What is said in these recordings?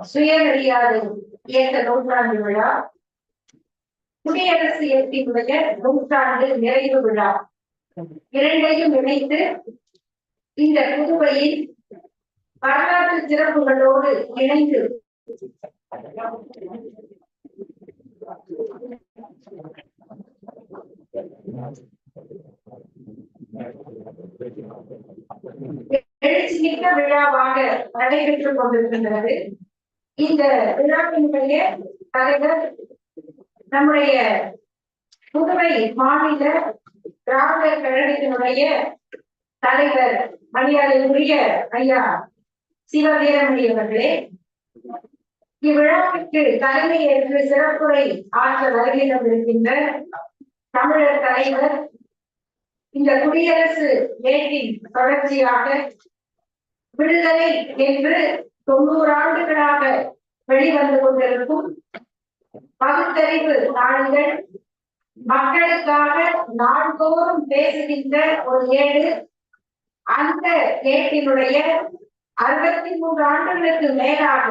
சுயமரியாதை இயக்க நூற்றாண்டு விழா. குடியரசு இயக்கத்தினுடைய நூற்றாண்டு நிறைவு விழா. இரண்டையும் இணைத்து இந்த புதுவையின் வரலாற்று சிறப்புகளோடு இணைந்து. எழுச்சிமிக்க விழாவாக நடைபெற்றுக் கொண்டிருக்கின்றது. இந்த விழாவினுடைய தலைவர் நம்முடைய புதுவை மாநில திராவிடர் கழகத்தினுடைய தலைவர் மரியாதைக்குரிய ஐயா சிவவீரமணி அவர்களே இவ்விழாவிற்கு தலைமை ஏற்று சிறப்புரை ஆற்ற வருகை தந்திருக்கின்ற தமிழர் தலைவர் இந்த குடியரசு ஏட்டின் தொடர்ச்சியாக விடுதலை என்று தொண்ணூறு ஆண்டுகளாக வெளிவந்து கொண்டிருக்கும் பகுத்தறிவு நாடுகள் மக்களுக்காக நாள்தோறும் பேசுகின்ற ஒரு ஏடு அந்த கேட்டினுடைய அறுபத்தி மூன்று ஆண்டுகளுக்கு மேலாக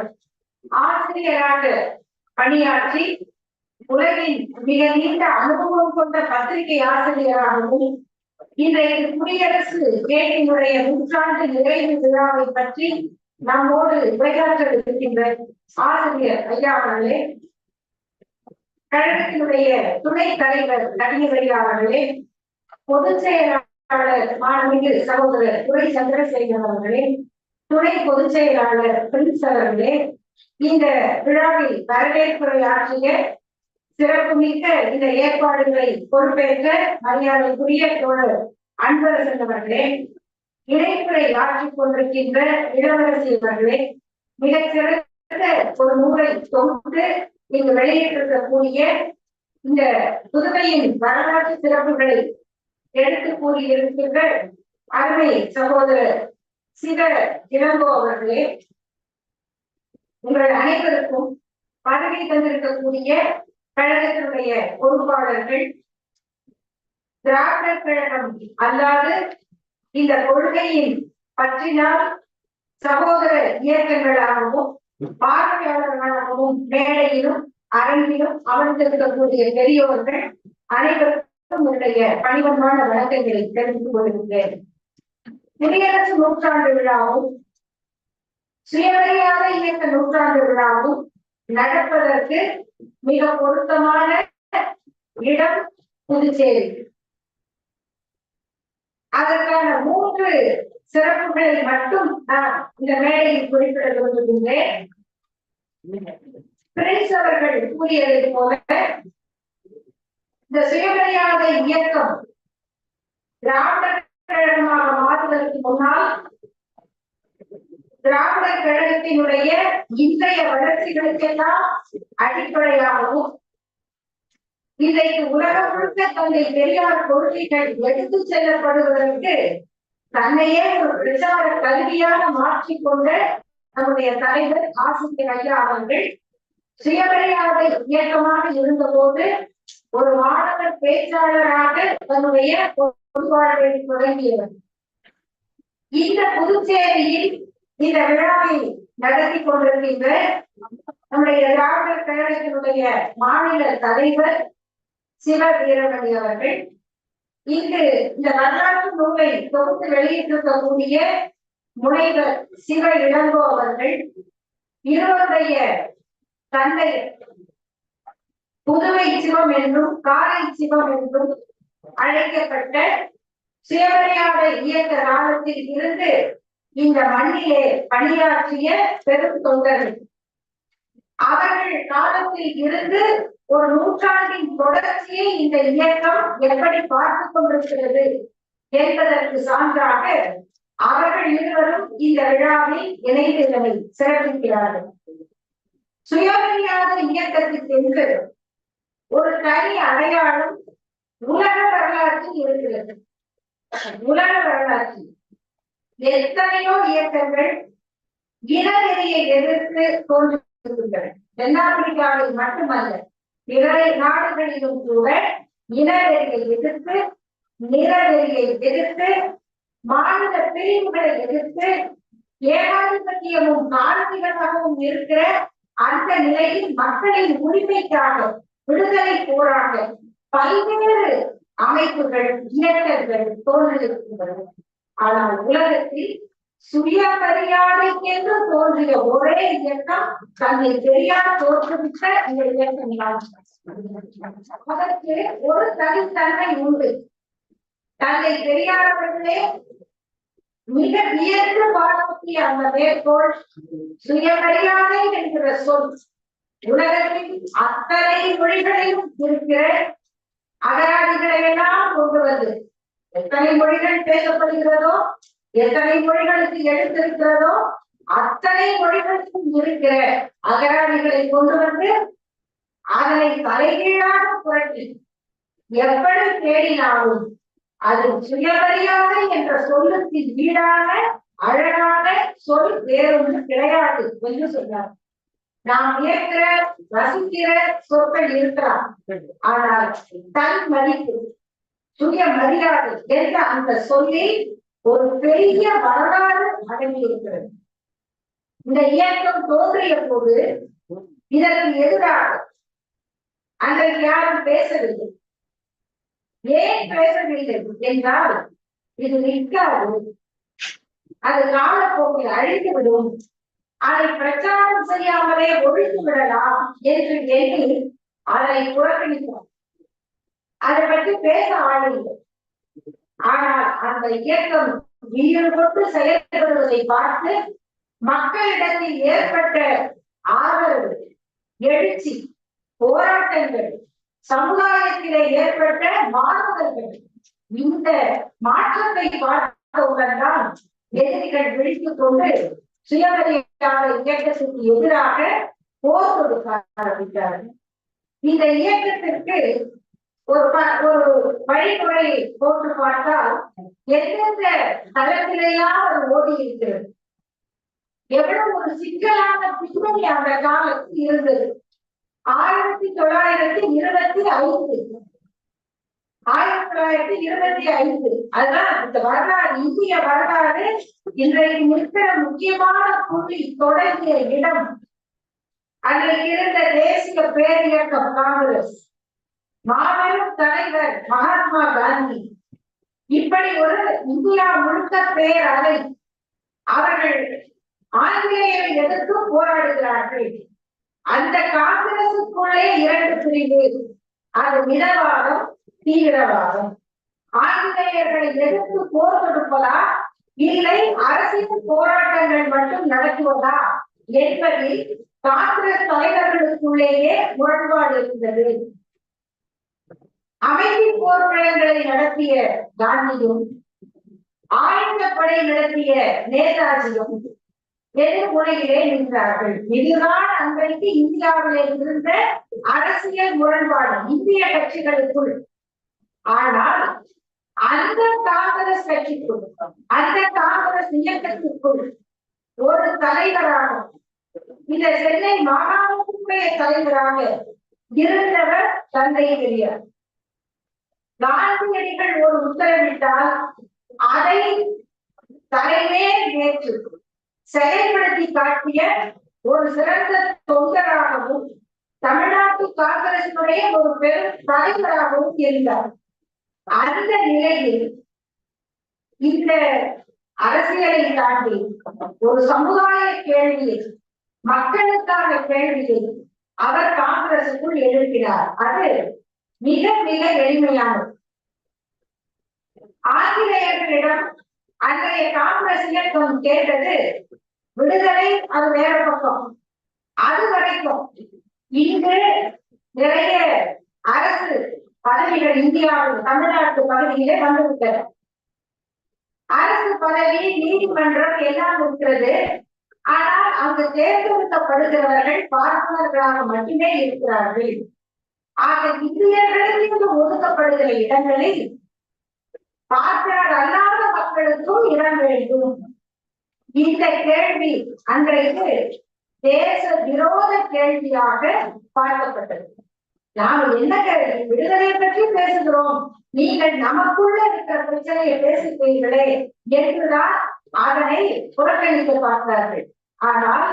ஆசிரியராக பணியாற்றி உலகின் மிக நீண்ட அனுபவம் கொண்ட பத்திரிகை ஆசிரியராகவும் இன்றைய குடியரசு கேட்டினுடைய நூற்றாண்டு நிறைவு விழாவை பற்றி நம்மோடு உரையாற்ற இருக்கின்ற ஆசிரியர் ஐயா அவர்களே கழகத்தினுடைய துணைத் தலைவர் கவிஞர் ஐயா அவர்களே பொதுச் செயலாளர் மாண்புமிகு சகோதரர் துறை சந்திரசேகர் அவர்களே துணை பொதுச் செயலாளர் பிரின்ஸ் அவர்களே இந்த விழாவில் வரவேற்புரை ஆற்றிய சிறப்புமிக்க இந்த ஏற்பாடுகளை பொறுப்பேற்ற மரியாதைக்குரிய தோழர் அன்பரசன் அவர்களே இணைப்புரை ஆற்றிக் கொண்டிருக்கின்ற இளவரசி அவர்களே மிகச் சிறந்த ஒரு நூலை தொகுத்து இங்கு வெளியிட்டிருக்கக்கூடிய இந்த புதுமையின் வரலாற்று சிறப்புகளை எடுத்து கூறியிருக்கின்ற அருமை சகோதரர் சிவ இளங்கோ அவர்களே உங்கள் அனைவருக்கும் பதவி தந்திருக்கக்கூடிய கழகத்தினுடைய பொறுப்பாளர்கள் திராவிடர் கழகம் அல்லாது இந்த கொள்கையின் பற்றினால் சகோதர இயக்கங்களாகவும் பார்வையாளர்களாகவும் மேடையிலும் அரங்கிலும் அமர்ந்திருக்கக்கூடிய பெரியோர்கள் அனைவருக்கும் உங்களுடைய பணிவன்மான வழக்கங்களை தெரிவித்துக் கொள்கின்றேன். குடியரசு நூற்றாண்டு விழாவும் சுயமரியாதை இயக்க நூற்றாண்டு விழாவும் நடப்பதற்கு மிக பொருத்தமான இடம் புதுச்சேரி. அதற்கான மூன்று சிறப்புகளை மட்டும் நான் இந்த மேடையில் குறிப்பிட விரும்புகின்றேன். பிரின்ஸ் அவர்கள் கூறியதை போல இந்த சுயமரியாதை இயக்கம் திராவிடர் கழகமாக மாறுவதற்கு முன்னால் திராவிடர் கழகத்தினுடைய இன்றைய வளர்ச்சிகளுக்கெல்லாம் அடிப்படையாகவும் இன்றைக்கு உலகம் முழுக்க தந்தை பெரியார் கொள்கைகள் எடுத்து செல்லப்படுவதற்கு தன்னையே ஒரு பிரச்சார கல்வியாக மாற்றிக்கொண்ட நம்முடைய தலைவர் ஆசிரியர் ஐயா அவர்கள் சுயமரியாதை இயக்கமாக இருந்தபோது ஒரு மாணவர் பேச்சாளராக தன்னுடைய பொதுவாழ்வை தொடங்கியவர். இந்த புதுச்சேரியில் இந்த விழாவை நடத்தி கொண்டிருக்கின்ற நம்முடைய திராவிடர் கழகத்தினுடைய மாநில தலைவர் சிவ வீரமணி அவர்கள் இங்கு இந்த வரலாற்று நூலை தொகுத்து வெளியிட்டிருக்கக்கூடிய முனைவர் சிவ இளங்கோ அவர்கள் இருவருடைய தந்தை புதுவை சிவம் என்றும் காரை சிவம் என்றும் அழைக்கப்பட்ட சுயமரியாதை இயக்க காலத்தில் இருந்து இந்த மண்ணிலே பணியாற்றிய பெரும் தொண்டர்கள். அவர்கள் காலத்தில் இருந்து ஒரு நூற்றாண்டின் தொடர்ச்சியை இந்த இயக்கம் எப்படி பார்த்துக் கொண்டிருக்கிறது என்பதற்கு சான்றாக அவர்கள் இருவரும் இந்த விழாவில் இணைந்து சிறப்பிக்கிறார்கள். சுயமரியாதை இயக்கத்திற்கு ஒரு தனி அடையாளம் உலக வரலாற்றில் இருக்கிறது. உலக வரலாற்றில் எத்தனையோ இயக்கங்கள் இனவெறியை எதிர்த்து தோன்றியிருக்கின்றன. தென்னாப்பிரிக்காவில் மட்டுமல்ல பிற நாடுகளிலும் கூட இனவெறியை எதிர்த்து நிறவெறியை எதிர்த்து மாநில பிரிவுகளை எதிர்த்து ஏகாதிபத்தியமும் காரணிகளாகவும் இருக்கிற அந்த நிலையில் மக்களின் உரிமைக்காக விடுதலை போராட்டம். பல்வேறு அமைப்புகள் இயக்கங்கள் தோன்றியிருக்கின்றன. ஆனால் உலகத்தில் சுயமரியாதைக்கென்று தோன்றிய ஒரே இயக்கம் தன்னை தெரியாத தோற்றுவித்த இந்த இயக்கம் தான் அதற்கு ஒரு தனித்தன்மை உண்டு. தன்னை தெரியாதவர்களே மிக வியந்து பாராட்டிய அந்த மேற்கோள் சுயமரியாதை என்கிற சொல் உலகத்தின் அத்தனை மொழிகளையும் இருக்கிற அகராதிகளை எல்லாம் கொண்டு வந்து எத்தனை மொழிகள் பேசப்படுகிறதோ எத்தனை மொழிகளுக்கு எடுத்திருக்கிறதோ அத்தனை மொழிகளுக்கும் இருக்கிற அகராதிகளை கொண்டு வந்து அதனை தலைகீழாக புரட்டி எப்படி தேடினாலும் அது சுயமரியாதை என்ற சொல்லுக்கு ஈடான அழகான சொல் வேறொன்று கிடையாது என்று சொன்னார் நாம் ஏற்கிற ரசிக்கிற சொற்கள் இருக்கலாம். ஆனால் தன் மதிப்பு சுய மரியாதை என்ற அந்த சொல்லில் ஒரு பெரிய வரலாறு அடங்கி இருக்கிறது இந்த இயக்கம் தோன்றிய போது இதற்கு எதிராக அன்றைக்கு யாரும் பேசவில்லை. ஏன் பேசவில்லை என்றால் இது நிற்காது. அது காலப்போக்கில் அழிந்துவிடும். அதை பிரச்சாரம் செய்யாமலே ஒழித்து விடலாம் என்று எண்ணி அதை புறக்கணித்தார். அதை பற்றி பேச ஆளில்லை ஆனால் அந்த இயக்கம் வீரம் கொண்டு செயல்படுவதை பார்த்து மக்களிடத்தில் ஏற்பட்ட ஆதரவு எழுச்சி போராட்டங்கள் சமுதாயத்திலே ஏற்பட்ட மாறுதல்கள் இந்த மாற்றத்தை பார்த்தவுடன் தான் எதிரிகள் விழித்துக் கொண்டு சுயமரியாதை இயக்கத்திற்கு எதிராக போர் தொடுக்க ஆரம்பித்தார்கள் இந்த இயக்கத்திற்கு ஒரு ஒரு வழிமுறை போட்டு பார்த்தால் எந்தெந்த தளத்திலேயாவது அது ஓடி இருக்கிறது. எவ்வளவு ஒரு சிக்கலான பின்னணி அந்த காலத்தில் இருந்தது. ஆயிரத்தி தொள்ளாயிரத்தி இருபத்தி ஐந்து ஆயிரத்தி தொள்ளாயிரத்தி இருபத்தி ஐந்து. அதுதான் இந்த வரலாறு இந்திய வரலாறு இன்றைக்கு இருக்கிற முக்கியமான புள்ளி தொடங்கிய இடம். அன்றைக்கு இருந்த தேசிய பேரியக்கம் காங்கிரஸ். மாபெரும் தலைவர் மகாத்மா காந்தி. இப்படி ஒரு இந்தியா முழுக்க பேரலை. அவர்கள் ஆங்கிலேயரை எதிர்த்து போராடுகிறார்கள். அந்த காங்கிரசுக்குள்ளே இரண்டு பிரிவு. அது மிதவாதம் தீவிரவாதம். ஆங்கிலேயர்களை எதிர்த்து போர் தொடுப்பதா? இல்லை அரசியல் போராட்டங்கள் மட்டும் நடத்துவதா? என்பதில் காங்கிரஸ் தலைவர்களுக்குள்ளேயே முரண்பாடு இருந்தது. அமைதி போர்க்களங்களை நடத்திய காந்தியும் ஆயுதப்படை நடத்திய நேதாஜியும் எதிர்முனையிலே நின்றார்கள். இதுதான் அன்றைக்கு இந்தியாவிலே இருந்த அரசியல் முரண்பாடு. இந்திய கட்சிகளுக்குள் ஆனால் அந்த காங்கிரஸ் கட்சிக்குள் அந்த காங்கிரஸ் இயக்கத்திற்குள் ஒரு தலைவராக இந்த சென்னை மாகாணத்தினுடைய தலைவராக இருந்தவர் தந்தை பெரியார். காந்தியடிகள் ஒரு உத்தரவிட்டால் அதை தலைமையே ஏற்று செயல்படுத்தி காட்டிய ஒரு சிறந்த தொண்டராகவும் தமிழ்நாட்டு காங்கிரசினுடைய ஒரு பெரும் தலைவராகவும் இருந்தார். அந்த நிலையில் இந்த அரசியலை தாண்டி ஒரு சமுதாய கேள்வியை மக்களுக்கான கேள்வியை அவர் காங்கிரசுக்குள் எழுப்பினார். அது மிக மிக எளிமையானது. ஆங்கிலேயர்களிடம் அன்றைய காங்கிரஸ் இயக்கம் கேட்டது விடுதலை அது வேற பக்கம். அது வரைக்கும் இங்கு நிறைய அரசு பதவிகள் இந்தியாவில் தமிழ்நாட்டு பகுதியிலே வந்துவிட்டது. அரசு பதவி நீதிமன்றம் எல்லாம் இருக்கிறது. ஆனால் அங்கு தேர்ந்தெடுக்கப்படுகிறவர்கள் பார்ப்பனர்களாக மட்டுமே இருக்கிறார்கள். ஆக இந்தியர்களுக்கு ஒதுக்கப்படுகிற இடங்களில் பார்ப்பனர் அல்லாத மக்களுக்கும் இடம் வேண்டும். இந்த கேள்வி அன்றைக்கு தேச விரோத கேள்வியாக பார்க்கப்பட்டது. நாம் என்ன விடுதலை பற்றி பேசுகிறோம். நீங்கள் நமக்குள்ள இருக்கிற பிரச்சனையை பேசுகிறீர்களே என்றுதான் அதனை புறக்கணிக்க பார்த்தார்கள். ஆனால்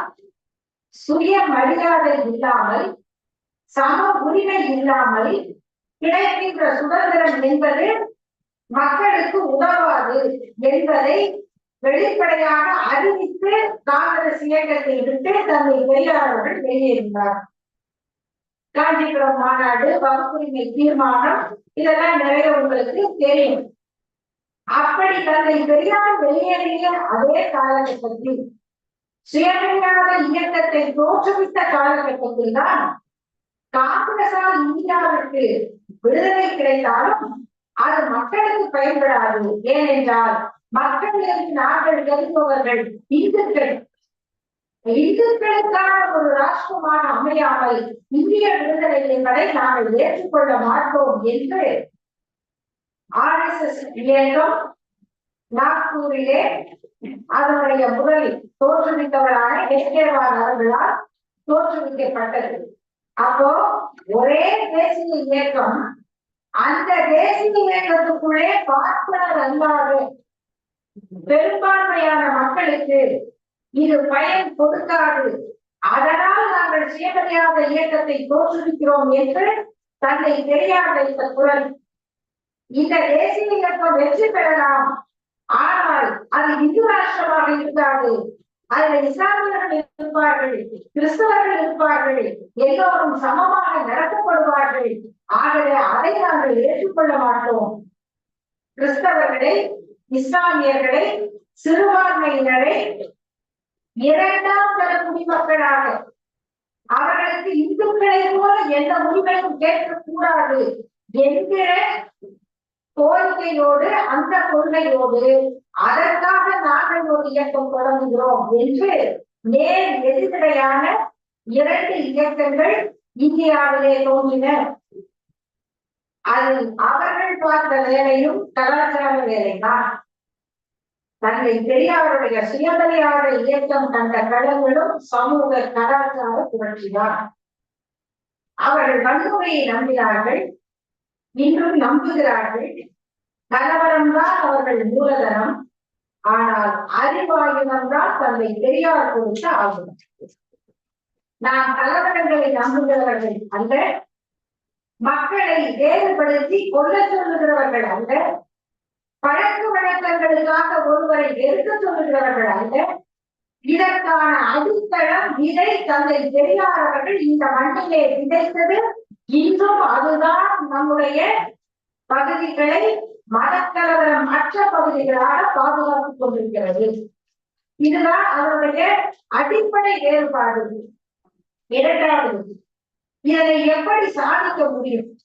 சுய மரியாதை இல்லாமல் சம உரிமை இல்லாமல் கிடைக்கின்ற சுதந்திரம் என்பது மக்களுக்கு உதவாது என்பதை வெளிப்படையாக அறிவித்து காங்கிரஸ் இயக்கத்தை விட்டு தந்தை பெரியார் அவர்கள் வெளியேறினார். காஞ்சிபுரம் மாநாடு வகுப்புரிமை தீர்மானம் இதெல்லாம் நிறைய உங்களுக்கு தெரியும். அப்படி தந்தை பெரியார் வெளியேறிய அதே காலகட்டத்தில் சுயமரியாத இயக்கத்தை தோற்றுவித்த காலகட்டத்தில் தான் காங்கிரசால் இந்தியாவிற்கு விடுதலை கிடைத்தாலும் அது மக்களுக்கு பயன்படாது. ஏனென்றால் மக்கள் நாங்கள் இருப்பவர்கள் இந்துக்கள். இந்துக்களுக்கான ஒரு ராஷ்டிரமான அமையாமல் இந்திய விடுதலை என்பதை நாங்கள் ஏற்றுக்கொள்ள மாட்டோம் என்று ஆர் எஸ் எஸ் இயக்கம் நாக்பூரிலே அதனுடைய முதல் தோற்றுவித்தவரான எஸ் கேவான் அவர்களால் தோற்றுவிக்கப்பட்டது. அப்போ ஒரே தேசிய இயக்கம் அந்த தேசிய இயக்கத்துக்குள்ளே பார்ப்பனர் அல்லாத பெரும்பான்மையான மக்களுக்கு இது பயன் கொடுக்காது. அதனால் நாங்கள் சுயமரியாத இயக்கத்தை தோற்றுவிக்கிறோம் என்று தன்னை பெரியார் வைத்த குரல். இந்த தேசிய இயக்கம் வெற்றி பெறலாம். ஆனால் அது இந்து ராஷ்டிரமாக இருக்காது. அதில் இஸ்லாமியர்கள் இருப்பார்கள் கிறிஸ்தவர்கள் இருப்பார்கள் எல்லோரும் சமமாக நடத்தப்படுவார்கள். ஆகவே அதை நாங்கள் ஏற்றுக்கொள்ள மாட்டோம். கிறிஸ்தவர்களை இஸ்லாமியர்களை சிறுபான்மையினரை இரண்டாம் தர குடிமக்களாக. அவர்களுக்கு இந்துக்களை போல எந்த உரிமையும் கேட்கக்கூடாது என்கிற கோரிக்கையோடு அந்த கொள்கையோடு அதற்காக நாங்கள் ஒரு இயக்கம் தொடங்குகிறோம் என்று நேர் எதிர்மறையான இரண்டு இயக்கங்கள் இந்தியாவிலே தோன்றின. அது அவர்கள் பார்த்த வேலையும் கலாச்சார வேலைதான். தன்னை பெரியாருடைய சுயமரியாத இயக்கம் கண்ட களங்களும் சமூக கலாச்சார புரட்சிதான் அவர்கள் வன்முறையை நம்பினார்கள் இன்றும் நம்புகிறார்கள். கலவரம் தான் அவர்கள் மூலதனம். ஆனால் அறிவாயுதம் தான் பெரியார் கொடுத்த ஆகும் நாம் கலவரங்களை நம்புகிறவர்கள் அல்ல மக்களை வேறுபடுத்தி கொல்ல சொல்லுகிறவர்கள் அல்ல பழக்க வழக்கங்களுக்காக ஒருவரை வெறுக்க சொல்லுகிறவர்கள் அல்ல. இதற்கான அடித்தளம் விதை தந்தை பெரியார் அவர்கள் இந்த மண்ணிலே விதைத்தது. இன்றும் அதுதான் நம்முடைய பகுதிகளை மதக்கலவரம் அற்ற பகுதிகளாக பாதுகாத்துக் கொண்டிருக்கிறது. இதுதான் அவருடைய அடிப்படை வேறுபாடு. இரண்டாவது இதனை எப்படி சாதிக்க முடியும்?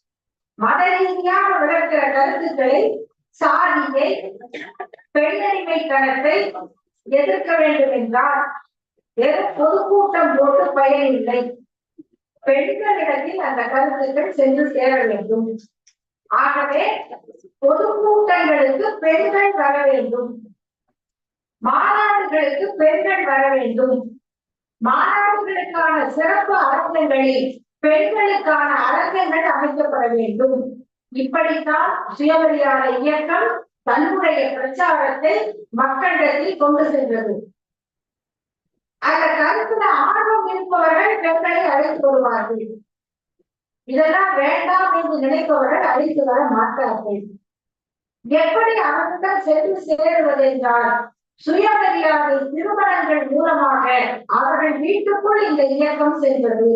மத ரீதியாக விளக்கிற கருத்துக்களை சாதியை பெண்ணடிமைத்தனத்தை எதிர்க்க வேண்டும் என்றால் வெறும் பொதுக்கூட்டம் போட்டு பயனில்லை பெண்களிடத்தில் அந்த கருத்துக்கள் சென்று சேர வேண்டும். ஆகவே பொதுக்கூட்டங்களுக்கு பெண்கள் வர வேண்டும். மாநாடுகளுக்கு பெண்கள் வர வேண்டும். மாநாடுகளுக்கான சிறப்பு அரங்கங்களில் பெண்களுக்கான அரங்கங்கள் அமைக்கப்பட வேண்டும். இப்படித்தான் சுயமரியாதை இயக்கம் தன்னுடைய பிரச்சாரத்தை மக்களிடத்தில் கொண்டு சென்றது. அந்த கருத்துல ஆர்வம் இருப்பவர்கள் பெண்களை அழைத்து வருவார்கள் இதெல்லாம் வேண்டாம் என்று நினைப்பவர்கள் அழைத்து வர மாட்டார்கள். எப்படி அவர்கள் சென்று சேருவது என்றால் சுயமரியாதை திருமணங்கள் மூலமாக அவர்கள் வீட்டுக்குள் இந்த இயக்கம் சென்றது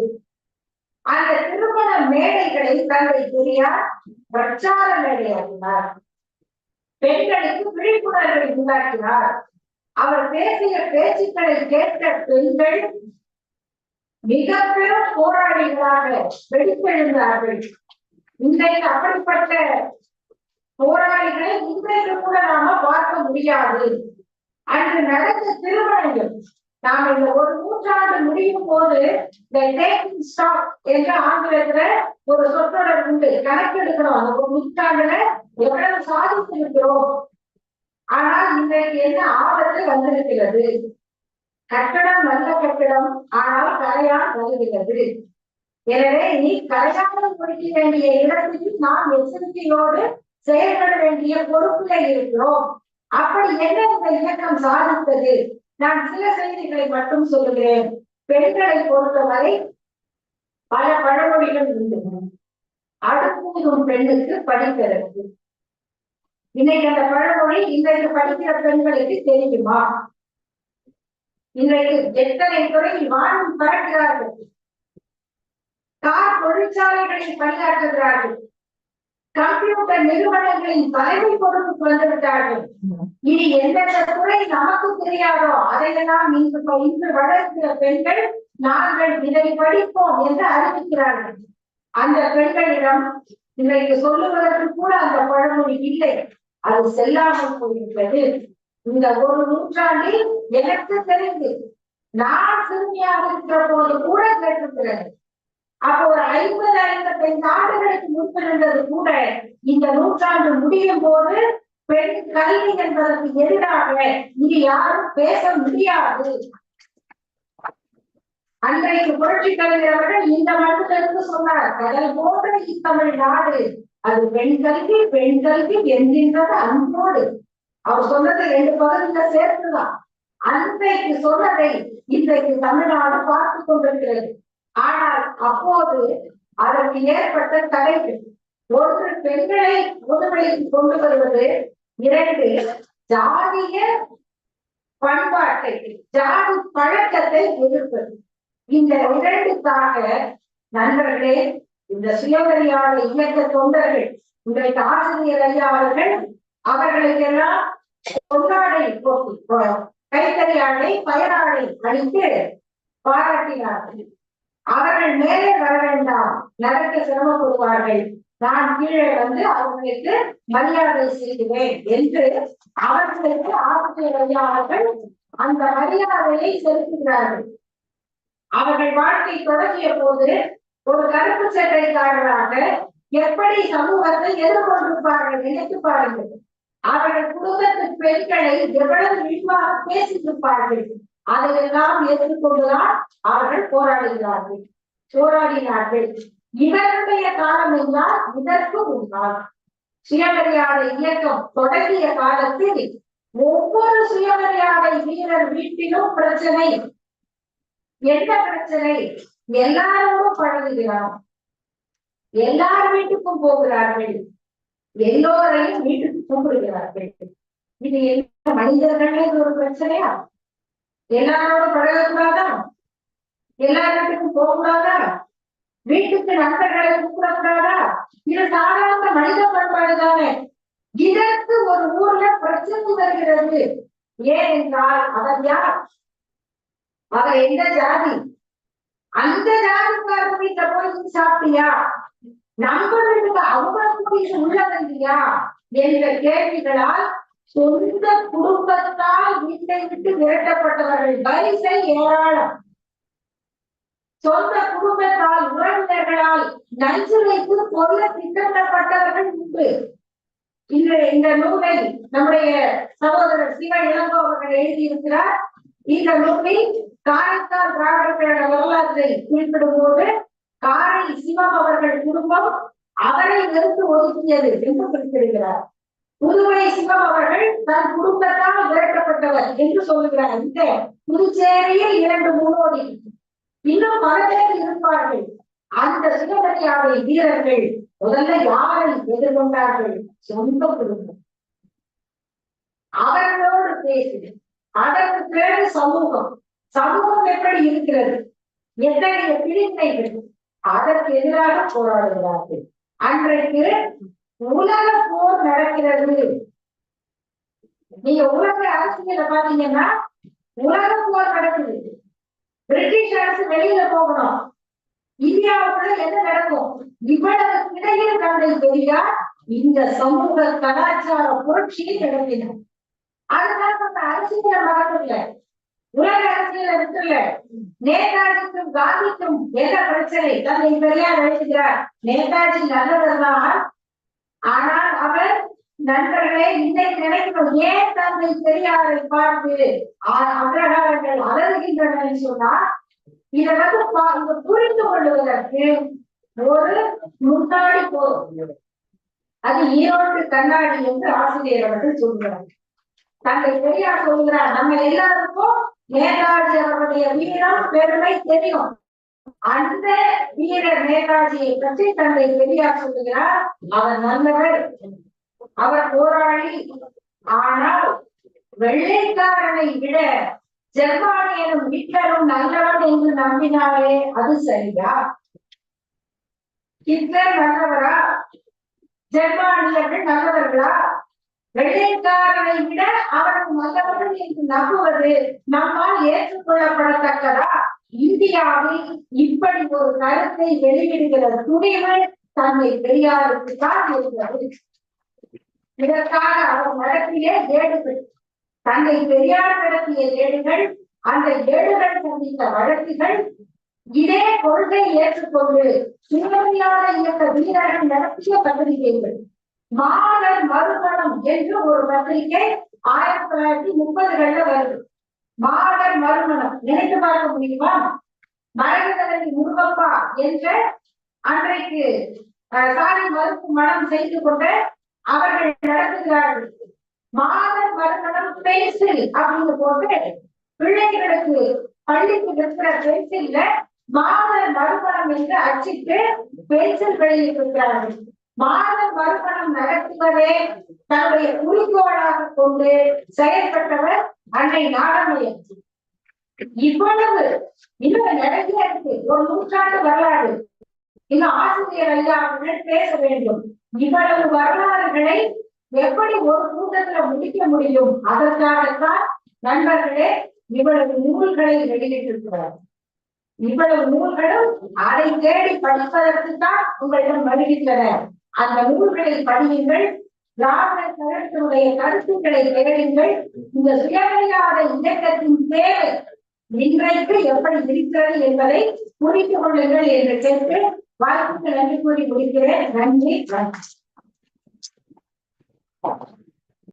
அந்த திருமண மேடைகளை தந்தை பெரியார் பிரச்சார மேடையாக்கினார் பெண்களுக்கு விழிப்புணர்வை உண்டாக்கினார். அவர் பேசிய பேச்சுக்களை கேட்ட பெண்கள் மிக பெரும் போராளிகளாக வெடித்தெழுந்தார்கள் இன்றைக்கு அப்படிப்பட்ட போராளிகளை இன்றைக்கு கூட நாம பார்க்க முடியாது. அன்று நடந்த திருமணங்கள் நாம் இந்த ஒரு நூற்றாண்டு முடியும் போது இந்த ஸ்டாக் என்ற ஆங்கிலத்துல ஒரு சொற்றொடர் உண்டு. கணக்கெடுக்கிறோம் அந்த ஒரு நூற்றாண்டுல எவ்வளவு சாதித்திருக்கிறோம்? ஆனால் இன்றைக்கு என்ன ஆபத்து வந்திருக்கிறது? கட்டடம் நல்ல கட்டடம் ஆனால் கரையான் வருகிறது எனவே நீ கரையாமல் முடிக்க வேண்டிய இடத்தில் நாம் எச்சரிக்கையோடு செயல்பட வேண்டிய பொறுப்புல இருக்கிறோம். அப்படி என்ன இந்த இயக்கம் சாதித்தது? நான் சில செய்திகளை மட்டும் சொல்லுகிறேன். பெண்களை பொறுத்தவரை பல பழமொழிகள் உண்டு. அடுப்பூதும் பெண்ணுக்கு படிக்கிறது இன்னைக்கு அந்த பழமொழி இன்றைக்கு படிக்கிற பெண்களுக்கு தெரியுமா? இன்றைக்கு எத்தனை துறையில் வாழும் பறக்கிறார்கள். கார் தொழிற்சாலைகளில் பணியாற்றுகிறார்கள். கம்ப்யூட்டர் நிறுவனங்களின் தலைமை பொறுப்புக்கு வந்துவிட்டார்கள் இனி எந்தெந்த துறை நமக்கு தெரியாதோ அதையெல்லாம் இன்று இன்று வளர்க்கிற பெண்கள் நாங்கள் இதை படிப்போம் என்று அறிவிக்கிறார்கள். அந்த பெண்களிடம் இன்றைக்கு சொல்லுவதற்கு கூட அந்த பழமொழி இல்லை. அது செல்லாமல் போயிருக்கிறது இந்த ஒரு நூற்றாண்டில் எனக்கு தெரிந்து நான் சிறுமியாக இருக்கிற போது கூட கேட்டிருக்கிறது. அப்போ ஒரு ஐம்பது ஐம்பத்தைந்து ஆண்டுகளுக்கு முன்பிருந்தது கூட இந்த நூற்றாண்டு முடியும் போது பெண் கல்வி என்பதற்கு எதிராக இது யாரும் பேச முடியாது. அன்றைக்கு புரட்சி கலைஞர்கள் இந்த மட்டத்திலிருந்து சொன்னார் கடல் போன்ற இத்தமிழ் நாடு அது பெண் கல்வி பெண் கல்வி என்கின்றது அன்போடு. அவர் சொன்னது ரெண்டு பகுதியில சேர்த்துதான். அன்றைக்கு சொன்னதை இன்றைக்கு தமிழ்நாடு பார்த்து கொண்டிருக்கிறது. ஆனால் அப்போது அதற்கு ஏற்பட்ட தடைகள். ஒன்று பெண்களை முதுமைக்கு கொண்டு வருவது இரண்டு ஜாதிய பண்பாட்டை ஜாதி பழக்கத்தை எதிர்ப்பது. இந்த இரண்டுக்காக நண்பர்களே இந்த சுயமரியாதை இயக்க தொண்டர்கள் இன்றைக்கு ஆசிரியர் ஐயா அவர்கள் அவர்களுக்கெல்லாம் கொண்டாடை போட்டி கைத்தறியாடை பயனாடை அளித்து பாராட்டினார்கள். அவர்கள் மேலே வர வேண்டாம். நடக்க சிரமப்படுவார்கள். நான் கீழே வந்து அவர்களுக்கு மரியாதை செய்கிறேன் என்று அவர்களுக்கு ஆசிரியர் ஐயா அந்த மரியாதையை செலுத்துகிறார்கள் அவர்கள் வாழ்க்கை தொடங்கிய போது ஒரு கருப்பு சட்டைக்காரராக எப்படி சமூகத்தை எதிர்கொண்டிருப்பார்கள் நினைத்து பாருங்கள். அவர்கள் குடும்பத்து பெண்களை எவ்வளவு விரிவாக பேசியிருப்பார்கள். அதையெல்லாம் ஏற்றுக்கொண்டுதான் அவர்கள் போராடுகிறார்கள். போராடினார்கள். இவருடைய காலம் என்றால் இதற்கு முன்னால். சுயமரியாதை இயக்கம் தொடங்கிய காலத்தில் ஒவ்வொரு சுயமரியாதை வீரர் வீட்டிலும் பிரச்சனை. என்ன பிரச்சனை? எல்லாரோடும் பழகுகிறார். எல்லார் வீட்டுக்கும் போகிறார்கள். எல்லோரையும் வீட்டுக்கு கூப்பிடுகிறார்கள். இது என்ன மனிதர்களே இது ஒரு பிரச்சனையா? எல்லாரோட பழகக்கூடாதா? எல்லா இடத்துக்கும் போகக்கூடாதா? வீட்டுக்கு நண்பர்களை கூப்பிடக்கூடாதா? இது சாதாரண மனித பண்பாடு தானே இதற்கு ஒரு ஊர்ல பிரச்சனை வருகிறது. ஏன் என்றால் அவர் யார்? அவர் எந்த ஜாதி? அந்த ஜாதிக்கார வீட்டுல போய் சாப்பிட்டியா? நம்ம வீட்டுக்கு அவங்க உள்ள வந்தியா? என்ற கேள்விகளால் சொந்த குடும்பத்தால் வீட்டை விட்டு விரட்டப்பட்டவர்கள். வரிசை ஏராளம். சொந்த குடும்பத்தால் உறவினர்களால் நஞ்சுரைக்கு வைத்து கொல்ல திட்டமிடப்பட்டவர்கள் உண்டு. இன்று இந்த நூலை நம்முடைய சகோதரர் சிவ இளங்கோ அவர்கள் எழுதியிருக்கிறார். இந்த நூலில் காரைக்கால் திராவிடர்களோட வரலாற்றை குறிப்பிடும் போது காரை சிவம் அவர்கள் குடும்பம் அவரை வெறுத்து ஒதுக்கியது என்று குறிப்பிடுகிறார். புதுவை சிவம் அவர்கள் தன் குடும்பத்தால் விரட்டப்பட்டவர் என்று சொல்லுகிறார். இந்த புதுச்சேரியில் இரண்டு முன்னோடி இன்னும் பல பேர் இருப்பார்கள். அந்த சுயமரியாதை வீரர்கள் முதல்ல யாரை எதிர்கொண்டார்கள்? சொந்த குடும்பம். அவர்களோடு பேசு அதற்கு பிறகு சமூகம். சமூகம் எப்படி இருக்கிறது? எத்தகைய பிரிவினைகள்? அதற்கு எதிராக போராடுகிறார்கள். அன்றைக்கு உலக போர் நடக்கிறது. நீங்க உலக அரசியல பாத்தீங்கன்னா உலக போர் நடக்குது. பிரிட்டிஷ் அரசு வெளியில போகணும். இந்தியாவுக்குள்ள என்ன நடக்கும்? இவ்வளவு இடையில் தந்தை பெரியார் இந்த சமூக கலாச்சார புரட்சியை நடத்தினார். அதனால நம்ம அரசியல மறக்கல உலக அரசியல இருக்குல்ல நேதாஜிக்கும் காந்திக்கும் என்ன பிரச்சனை? தந்தை பெரியார் எழுதுகிறார் நேதாஜி நல்லவர் தான். ஆனால் அவர் நண்பர்களே இன்றைக்கு நினைக்கிறோம் ஏன் தந்தை பெரியாரை பார்த்து அ- அக்ரஹாரங்கள் அலறுகின்றன சொன்னா இதை வந்து பா- இதை புரிந்து கொள்வதற்கு ஒரு முன்னாடி போதும் அது ஈரோட்டு கண்ணாடி என்று ஆசிரியர் அவர்கள் சொல்கிறார். தந்தை பெரியார் சொல்கிறார். நம்ம எல்லாருக்கும் நேதாஜி அவருடைய வீரம் பெருமை தெரியும். அந்த வீரர் நேதாஜியை பற்றி தந்தை பெரியார் சொல்லுகிறார். அவர் நல்லவர். அவர் போராளி. ஆனால் வெள்ளைக்காரனை விட ஜெர்மானியனும் ஹிட்லரும் நல்லவன் என்று நம்பினாலே அது சரியா? ஹிட்லர் நல்லவரா? ஜெர்மானியர்கள் நல்லவர்களா? வெள்ளைக்காரனை விட அவர்கள் நல்லவர்கள் என்று நம்புவது நம்மால் ஏற்றுக்கொள்ளப்படத்தக்கதா? இந்தியாவில் இப்படி ஒரு கருத்தை வெளியிடுகிற துணிவு தன்னை பெரியாருக்கு தான் இருக்கிறது. இதற்காக அவர் நடத்திய ஏடுகள் தந்தை பெரியார் நடத்திய ஏடுகள் அந்த ஏடுகள் சந்தித்த வழக்குகள் இதே கொள்கை ஏற்றுக்கொண்டு சுயமரியாத இயக்க வீரர்கள் நடத்திய பத்திரிகைகள். மாணவர் மறுபணம் என்று ஒரு பத்திரிகை ஆயிரத்தி தொள்ளாயிரத்தி முப்பதுகள்ல வருது. மாடல் மறுமணம் நினைத்து பார்க்க முடியுமா? மரகதரவி முருகப்பா என்ற அன்றைக்கு சாலை மறுப்பு மனம் செய்து கொண்ட அவர்கள் நடத்துகிறார்கள். மாதன் மறுமணம் பென்சில் அப்படின்னு போட்டு பிள்ளைகளுக்கு பள்ளிக்கு இருக்கிற பென்சில்ல மாதன் மறுமணம் என்று அச்சிட்டு பென்சில் வெளியிட்டிருக்கிறார்கள். மாத மறுமணம் நடத்துவதே தன்னுடைய குறிக்கோளாக கொண்டு செயல்பட்டவர் அன்னை நாடமையம் இவ்வளவு இன்னும் நிறைய இருக்கு ஒரு நூற்றாண்டு வரலாறு. இன்னும் ஆசிரியர் ஐயா அவர்கள் பேச வேண்டும். இவ்வளவு வரலாறுகளை எப்படி ஒரு கூட்டத்துல முடிக்க முடியும்? அதற்காகத்தான் நண்பர்களே இவ்வளவு நூல்களை வெளியிட்டிருக்கிறார். இவ்வளவு நூல்களும் அதை தேடி படிப்பதற்கு தான் உங்களிடம் வருகின்றன. அந்த நூல்களை படியுங்கள் திராவிட கருத்தினுடைய கருத்துக்களை தேடுங்கள் இந்த சுயமரியாதை இயக்கத்தின் தேவை இன்றைக்கு எப்படி இருக்கிறது என்பதை புரிந்து கொள்ளுங்கள் என்று கேட்டு வாய்ப்புக்கு நன்றி கூறி முடிக்கிறேன். நன்றி வணக்கம்.